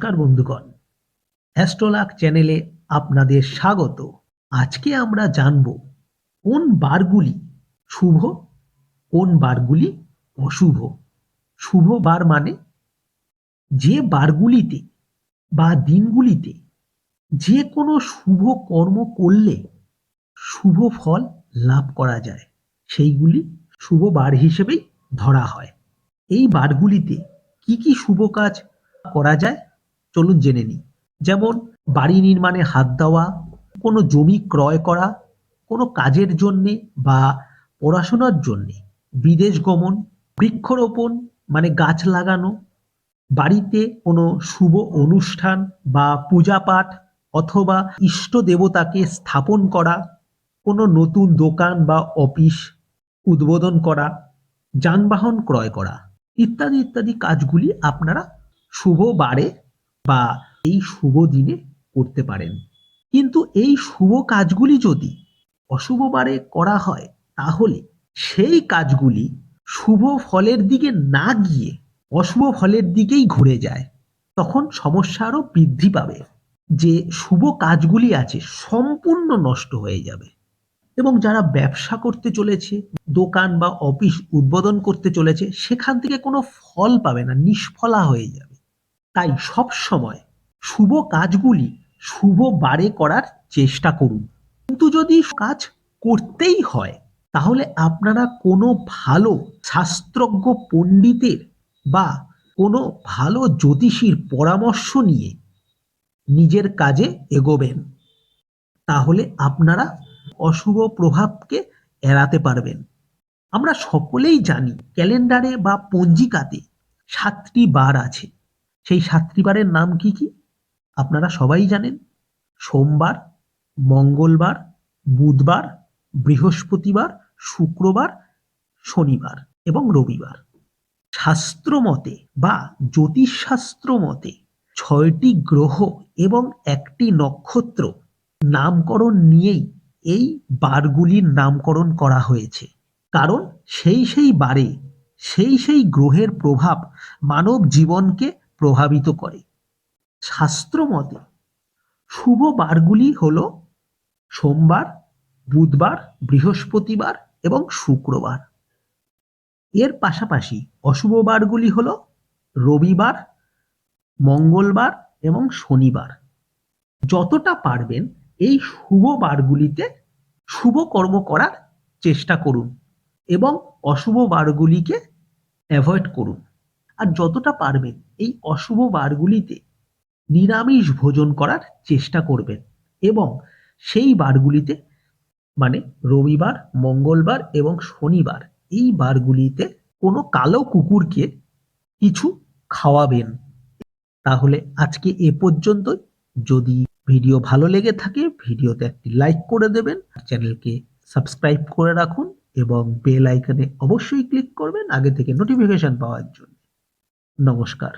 নমস্কার বন্ধুগণ। অ্যাস্ট্রোলাক চ্যানেলে আপনাদের স্বাগত। আজকে আমরা জানব, কোন বারগুলি শুভ, কোন বারগুলি অশুভ? শুভ বার মানে যে বারগুলিতে বা দিনগুলিতে যে কোনো শুভ কর্ম করলে শুভ ফল লাভ করা যায়, সেইগুলি শুভ বার হিসেবেই ধরা হয়। এই বারগুলিতে কি কি শুভ কাজ করা যায়? চলুন জেনে নিই। যেমন, বাড়ি নির্মাণে হাত দেওয়া, কোনো জমি ক্রয় করা, কোনো কাজের জন্যে বা পড়াশোনার জন্যে বিদেশ গমন, বৃক্ষরোপণ মানে গাছ লাগানো, বাড়িতে কোনো শুভ অনুষ্ঠান বা পূজা পাঠ অথবা ইষ্ট দেবতাকে স্থাপন করা, কোনো নতুন দোকান বা অফিস উদ্বোধন করা, যানবাহন ক্রয় করা ইত্যাদি ইত্যাদি কাজগুলি আপনারা শুভ বারে বা এই শুভ দিনে করতে পারেন। কিন্তু এই শুভ কাজগুলি যদি অশুভ বারে করা হয়, তাহলে সেই কাজগুলি শুভ ফলের দিকে না গিয়ে অশুভ ফলের দিকেই ঘুরে যায়। তখন সমস্যা আরও বৃদ্ধি পাবে যে শুভ কাজগুলি আছে সম্পূর্ণ নষ্ট হয়ে যাবে। এবং যারা ব্যবসা করতে চলেছে, দোকান বা অফিস উদ্বোধন করতে চলেছে, সেখান থেকে কোনো ফল পাবে না, নিষ্ফলা হয়ে যাবে। তাই সব সময় শুভ কাজগুলি শুভ বারে করার চেষ্টা করুন। কিন্তু যদি কাজ করতেই হয়, তাহলে আপনারা কোনো ভালো শাস্ত্রজ্ঞ পণ্ডিতের বা কোনো ভালো জ্যোতিষীর পরামর্শ নিয়ে নিজের কাজে এগোবেন। তাহলে আপনারা অশুভ প্রভাবকে এড়াতে পারবেন। আমরা সকলেই জানি, ক্যালেন্ডারে বা পঞ্জিকাতে সাতটি বার আছে। সেই সাতটি বারের নাম কি কি? আপনারা সবাই জানেন। সোমবার, মঙ্গলবার, বুধবার, বৃহস্পতিবার, শুক্রবার, শনিবার এবং রবিবার। শাস্ত্র মতে বা জ্যোতিষশাস্ত্র মতে ছয়টি গ্রহ এবং একটি নক্ষত্র নামকরণ নিয়েই এই বারগুলির নামকরণ করা হয়েছে। কারণ সেই সেই বারে সেই সেই গ্রহের প্রভাব মানব জীবনকে প্রভাবিত করে। শাস্ত্র মতে শুভ বারগুলি হল সোমবার, বুধবার, বৃহস্পতিবার এবং শুক্রবার। এর পাশাপাশি অশুভ বারগুলি হল রবিবার, মঙ্গলবার এবং শনিবার। যতটা পারবেন এই শুভ বারগুলিতে শুভ কর্ম করার চেষ্টা করুন এবং অশুভ বারগুলিকে অ্যাভয়েড করুন। আর যতটা পারবেন এই অশুভ বারগুলিতে নিরামিষ ভোজন করার চেষ্টা করবেন এবং সেই বারগুলিতে মানে রবিবার, মঙ্গলবার এবং শনিবার এই বারগুলিতে কোনো কালো কুকুরকে কিছু খাওয়াবেন। তাহলে আজকে এ পর্যন্তই। যদি ভিডিও ভালো লেগে থাকে, ভিডিওতে একটি লাইক করে দেবেন চ্যানেলকে সাবস্ক্রাইব করে রাখুন এবং বেল আইকনে অবশ্যই ক্লিক করবেন আগে থেকে নোটিফিকেশন পাওয়ার জন্য। নমস্কার।